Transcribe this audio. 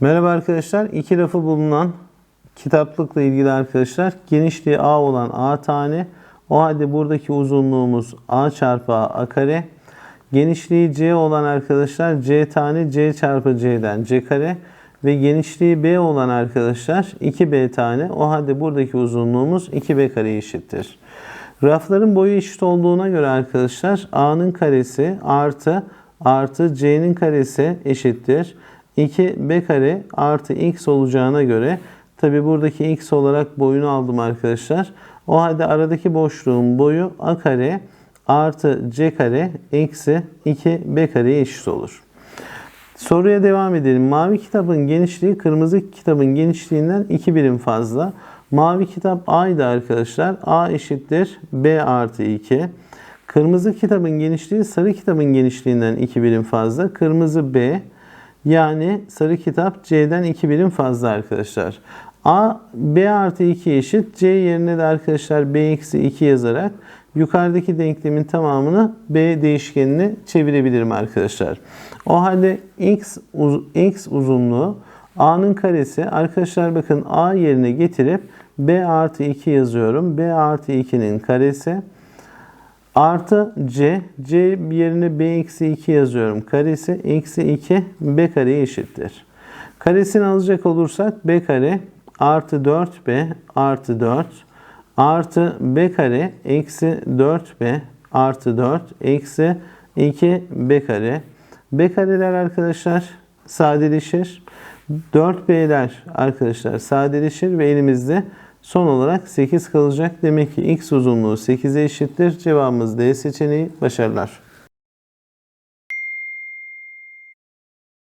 Merhaba arkadaşlar. İki rafı bulunan kitaplıkla ilgili arkadaşlar genişliği A olan A tane. O halde buradaki uzunluğumuz A çarpı A, A kare. Genişliği C olan arkadaşlar C tane C çarpı C'den C kare. Ve genişliği B olan arkadaşlar 2B tane. O halde buradaki uzunluğumuz 2B kare eşittir. Rafların boyu eşit olduğuna göre arkadaşlar A'nın karesi artı artı C'nin karesi eşittir. 2b kare artı x olacağına göre tabi buradaki x olarak boyunu aldım arkadaşlar. O halde aradaki boşluğun boyu a kare artı c kare eksi 2b kareye eşit olur. Soruya devam edelim. Mavi kitabın genişliği kırmızı kitabın genişliğinden 2 birim fazla. Mavi kitap A'ydı arkadaşlar. A eşittir B artı 2. Kırmızı kitabın genişliği sarı kitabın genişliğinden 2 birim fazla. Kırmızı B. Yani sarı kitap C'den 2 birim fazla arkadaşlar. A, B artı 2 eşit. C yerine de arkadaşlar B eksi 2 yazarak yukarıdaki denklemin tamamını B değişkenine çevirebilirim arkadaşlar. O halde x, uz, x uzunluğu A'nın karesi arkadaşlar bakın A yerine getirip B artı 2 yazıyorum. B artı 2'nin karesi artı c. c yerine b eksi 2 yazıyorum. Karesi eksi 2 b kareye eşittir. Karesini alacak olursak b kare artı 4b artı 4 artı b kare eksi 4b artı 4 eksi 2 b kare. b kareler arkadaşlar sadeleşir. 4b'ler arkadaşlar sadeleşir ve elimizde Son olarak 8 kalacak. Demek ki x uzunluğu 8'e eşittir. Cevabımız D seçeneği. Başarılar.